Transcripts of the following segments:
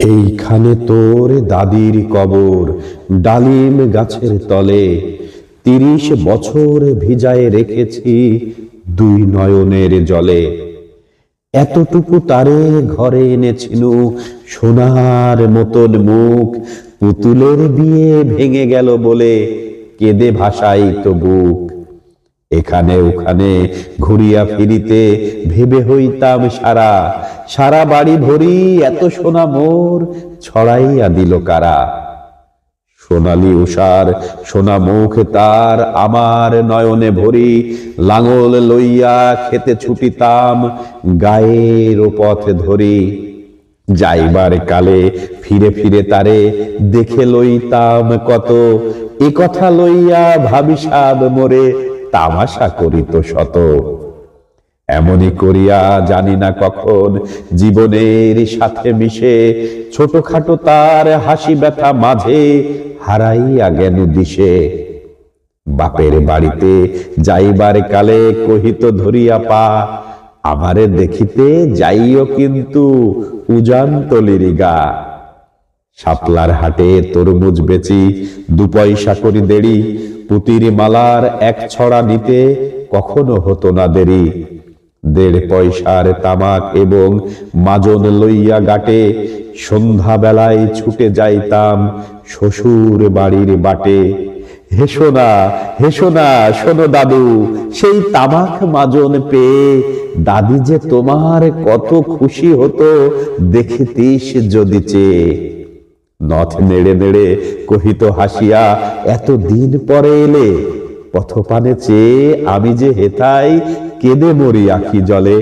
এইখানে তোর দাদির কবর, ডালিম গাছের তলে। তিরিশ বছর ভিজায় রেখেছি দুই নয়নের জলে। এতটুকু তারে ঘরে এনেছিনু, সোনার মতন মুখ। পুতুলের বিয়ে ভেঙে গেল বলে কেঁদে ভাসাই তো বুক। এখানে ওখানে ঘুরিয়া ফিরিতে ভেবে হইতাম সারা। সারা বাড়ি ভরি এত সোনা মোর ছড়াইয়া দিল কারা। সোনালি উষার সোনা মুখ তার আমার নয়নে ভরি, লাঙল লইয়া খেতে ছুটিতাম গায়ের পথ ধরি। যাইবার কালে ফিরে ফিরে তারে দেখে লইতাম কত, এ কথা লইয়া ভাবিসাব মোরে তামাশা করিত শত। এমনই করিয়া জানি না কখন জীবনের সাথে মিশে ছোটখাটো তার হাসি ব্যথা মাঝে হারাইয়া জ্ঞান দিশে। বাপের বাড়িতে যাইবার কালে কহিত, ধরিয়া পা, আমারে দেখিতে যাইও কিন্তু উজান তলির গা। শাপলার হাটে তরমুজ বেচি, দু পয়সা করি দেরি, পুতির মালার এক ছড়া নিতে কখনো হতো না দেরি। দেড় পয়সার তামাক এবং মাজন লইয়া গাটে সন্ধ্যা বেলায় ছুটে যাইতাম শ্বশুর বাড়ির বাটে। হেসো না হেসো না শোনো দাদু, সেই তামাক মাজন পেয়ে দাদি যে তোমার কত খুশি হতো, দেখিতিস যদি চেয়ে। নথ নেড়ে নেড়ে কহিত হাসিয়া এত দিন পরে এলে পথপানে চেয়ে আমি যে হেতাই, কেঁদে মরি আখি জলে?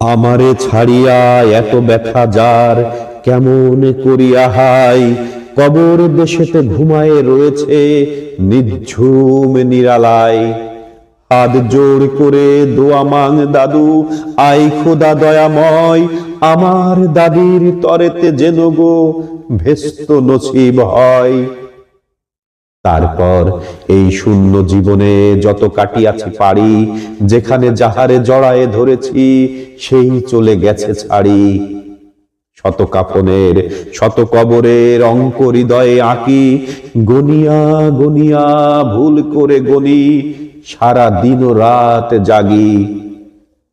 আমারে ছাড়িয়া এত ব্যথা যার, কেমন করিয়া হাই? কবর দেশেতে ঘুমায়ে রয়েছে নিঝুম নিরালায়। হাত জোর করে দোয়া মাং দাদু, আই খোদা দয়াময়, আমার দাদির তরেতে যেন গো ভেস্ত নসিব হয়। তারপর এই শূন্য জীবনে যত কাটিয়াছি পারি যেখানে যাহারে জড়ায়ে ধরেছি, সেই চলে গেছে ছাড়ি। শত কাপনের শত কবরের অঙ্ক হৃদয়ে আঁকি, গনিয়া গনিয়া ভুল করে গনি সারা দিন ও রাত জাগি।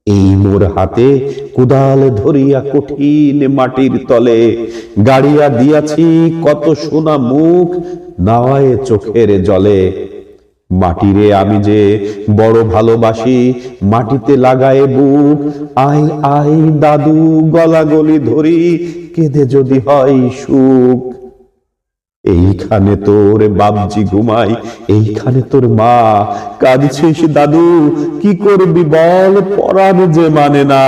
এই মোর হাতে কুদাল ধরিয়া কঠিন মাটির তলে গাড়িয়া দিয়াছি কত সোনা মুখ নাওয়ায় চোখের জলে। মাটিরে আমি যে বড় ভালোবাসি, মাটিতে লাগায় বুক আই আই দাদু গলা গলি ধরি, কেঁদে যদি হয় সুখ। এইখানে তোর বাবজি ঘুমাই এইখানে তোর মা। কাঁদছিস দাদু, কি করবি বল, পরাণ যে মানে না।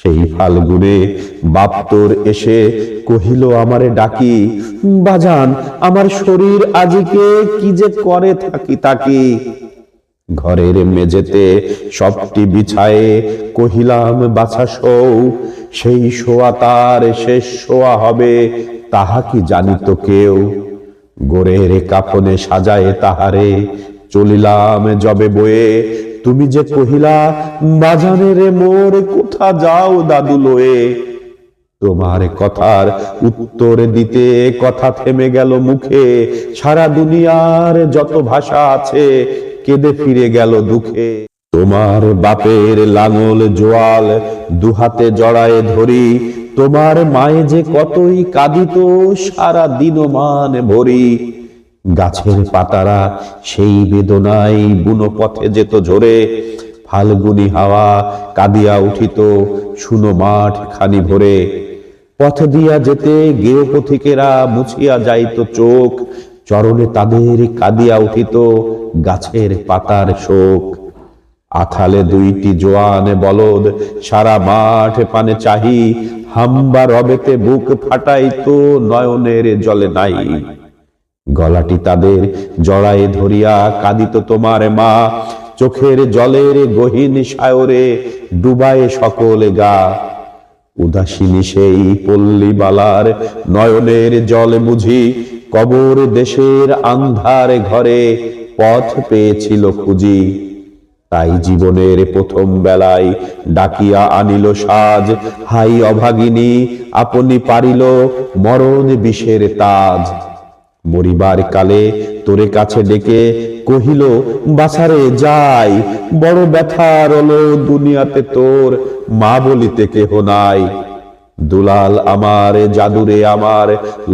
সেই ফাল্গুনে বাপ তোর এসে কহিল, আমারে ডাকি। বাজান, আমার শরীর আজিকে কি যে করে থাকি তাকি? ঘরের মেঝেতে সবটি বিছায়ে কহিলাম, বাছা শোও সেই শোয়া তার শেষ শোয়া হবে। তাহা কি জানিত কেউ? গোরের কাফনে সাজায়ে তাহারে চলিলাম জবে বয়ে। তুমি যে কহিলা বাজানে রে মোর কোথা যাও দাদু লয়ে? তোমার কথার উত্তর দিতে কথা থেমে গেল মুখে। সারা দুনিয়ার যত ভাষা আছে, কেঁদে ফিরে গেল দুঃখে। তোমার বাপের লাঙল জোয়াল দুহাতে জড়ায়ে ধরি তোমার মায়ে যে কতই কাঁদিত, সারা দিনমান ভরি। গাছের পাতারা সেই বেদনায় বুনো পথে যেত ঝরে। ফাল্গুনি হাওয়া কাঁদিয়া উঠিত, শুনো মাঠ খানি ভরে। পথ দিয়া যেতে গেয় পথিকেরা মুছিয়া যাইত চোখ, চরণে তাদের কাঁদিয়া উঠিত গাছের পাতার শোক। আথালে দুইটি জোয়ান বলদ, সারা মাঠ পানে চাহি হাম্বা রবেতে বুক ফাটাইতো নয়নের জলে নাই। গলাটি তাদের জড়ায়ে ধরিয়া কাঁদিত তোমার মা। চোখের জলের গহীন সায়রে ডুবায়ে সকলে গা। উদাসীনী সেই পল্লীবালার নয়নের জল বুঝি কবর দেশের আন্ধার ঘরে পথ পেয়েছিল খুঁজি। তাই জীবনের প্রথম বেলায় ডাকিয়া আনিল সাজ। হাই অভাগিনী, আপনি পারিল মরণ বিষের তাজ। মরিবার কালে তোরে কাছে ডেকে কহিল বাসারে যাই, বড় ব্যথার হলো দুনিয়াতে তোর, মা বলিতে কেহ নাই। দুলাল আমার, জাদুরে আমার,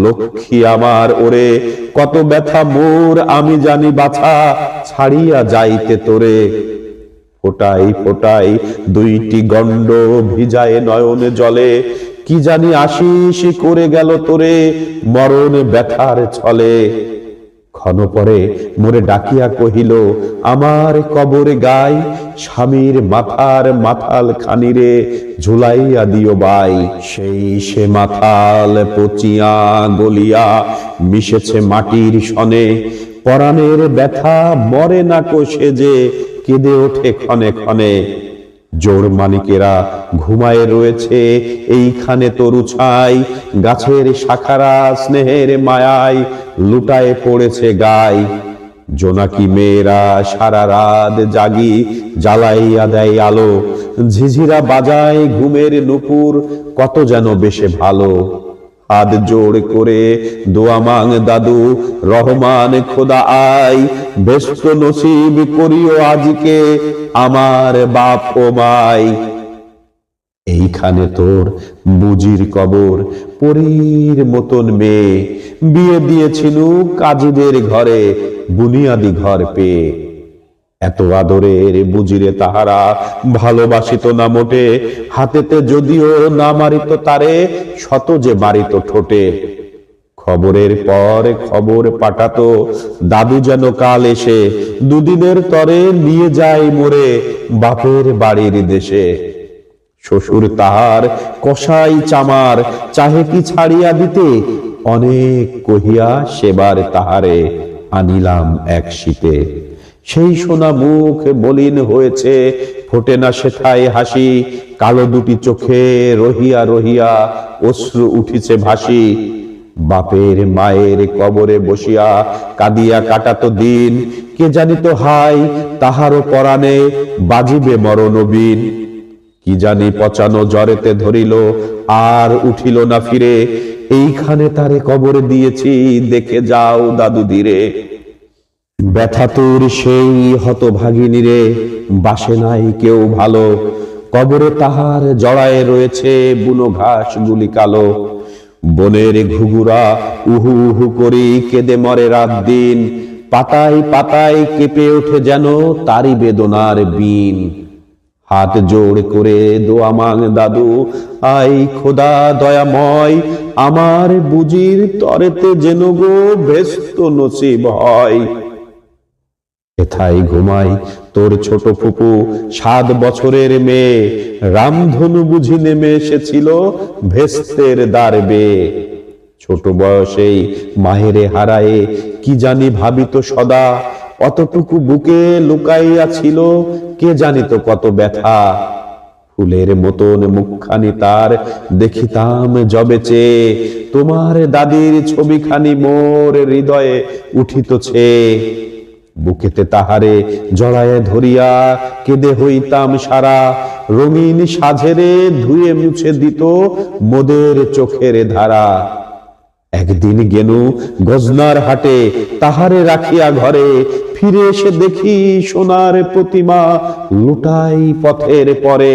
লক্ষ্মী আমার ওরে, কত ব্যথা মোর, আমি জানি বাছা, ছাড়িয়া যাইতে তোরে। ফোটাই ফোটাই, দুইটি গণ্ড ভিজায় নয়নে জলে। কি জানি আশিস করে গেল তোরে মরণ ব্যথার ছলে। ক্ষণ পরে মোরে ডাকিয়া কহিল, আমার কবরে গাই, স্বামীর মাথার মাথাল খানিরে ঝুলাইয়া দিও বাই। সেই সে মাথাল পচিয়া গলিয়া মিশেছে মাটির সনে। পরাণের ব্যথা মরে না কোষে যে কেঁদে ওঠে ক্ষণে ক্ষণে। জোর মানিকেরা ঘুমায় রয়েছে, এইখানে তরু ছাই, গাছের শাখারা স্নেহের মায়ায় লুটায় পড়েছে গায় জোনাকি মেয়েরা সারা রাত জাগি, জ্বালাইয়া দেয় আলো। ঝিঝিরা বাজায় ঘুমের নুপুর, কত যেন বেশে ভালো। হাত জোড় করে দোয়া মাং দাদু, রহমান খোদা আই ব্যস্ত নসিব করিও আজকে আমার বাপ ও মাই। এইখানে তোর বুজির কবর, পরীর মতন মেয়ে। বিয়ে দিয়েছিল কাজীদের ঘরে, বুনিয়াদি ঘর পেয়ে। এত আদরের বুঝিরে তাহারা ভালোবাসিত না মোটে, হাতেতে যদিও না মারিত তারে, শত যে বাড়িত ঠোঁটে। খবরের পর খবর পাঠাতো। দাদু যেন কাল এসে দুদিনের তরে নিয়ে যায় মোরে বাপের বাড়ির দেশে। শ্বশুর তাহার কষাই চামার, চাহে কি ছাড়িয়া দিতে? অনেক কহিয়া সেবার তাহারে আনিলাম এক শীতে। সেই সোনা মুখ বলিন হয়েছে, ফোটে না সেথায় হাসি। কালো দুটি চোখে রহিয়া রহিয়া অশ্রু উঠিছে ভাসি। বাপের মায়ের কবরে বসিয়া কাঁদিয়া কাটাতো দিন। কে জানিত হাই, তাহারও পরাণে বাজিবে মরণবীন কি জানি পচানো জ্বরেতে ধরিল, আর উঠিল না ফিরে। এইখানে তারে কবরে দিয়েছি, দেখে যাও দাদু ধীরে। ব্যথা তোর সেই হতভাগিনী রে, বাসে নাই কেউ ভালো। কবরে তাহার জড়ায় রয়েছে বুনো ঘাস গুলি কালো। বনের ঘুঘুরা উহু উহু করে কেঁদে মরে রাত দিন। পাতায় পাতায় কেঁপে ওঠে যেন তারি বেদনার বিন। হাত জোড় করে দোয়া মাং দাদু, আই খোদা দয়াময়, আমার বুজির তরেতে যেন গো ভেস্ত নসিব হয়। এথায় ঘুমাই তোর ছোট ফুপু। সাত বছরের মেয়ে, রামধনু বুঝি নেমে এসেছিল ভেস্তের দ্বারবে ছোট বয়সেই মাহেরে হারায়ে কি জানি ভাবিত সদা, অতটুকু বুকে লুকাইয়া ছিল কে জানিত কত ব্যথা। ফুলের মতন মুখখানি তার দেখিতাম জবে চেয়ে, তোমার দাদির ছবিখানি মোর হৃদয়ে উঠিতছে বুকেতে তাহারে জড়ায় ধরিয়া কেঁদে হইতাম সারা। রঙিন সাঝেরে ধুয়ে মুছে দিত মোদের চোখের ধারা। একদিন গেনু গজনার হাটে তাহারে রাখিয়া ঘরে, ফিরে এসে দেখি সোনার প্রতিমা লুটাই পথের পরে।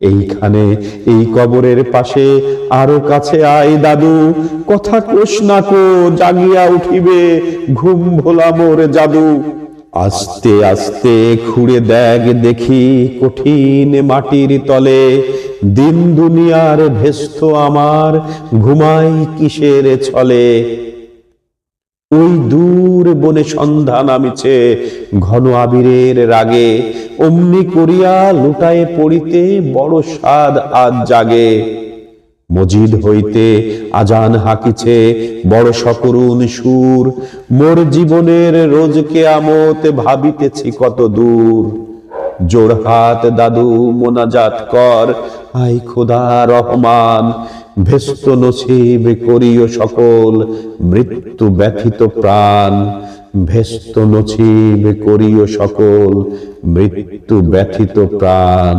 এইখানে, এই কবরের পাশে আরও কাছে আয় দাদু। কথা কোষ না কো, জাগিয়া উঠিবে, ঘুম ভোলা মোর জাদু। আস্তে আস্তে খুঁড়ে দেখ দেখি কঠিন মাটির তলে। দিন দুনিয়ার ভেস্ত আমার, ঘুমাই কিসের ছলে। ওই দূর বনে সন্ধ্যা নামিছে, ঘন আবিরের রাগে। অমনি করিয়া লুটায়ে পড়িতে বড় স্বাদ আজ জাগে। মজিদ হইতে আজান হাকিছে, বড় সকরুণ সুর। মোর জীবনের রোজ কেয়ামত ভাবিতেছি কত দূর। জোরহাত দাদু মোনাজাত কর আই খোদা রহমান। ভেস্ত নসিব করিও সকল মৃত্যু ব্যথিত প্রাণ। ভেস্ত নসিব করিও সকল মৃত্যু ব্যথিত প্রাণ।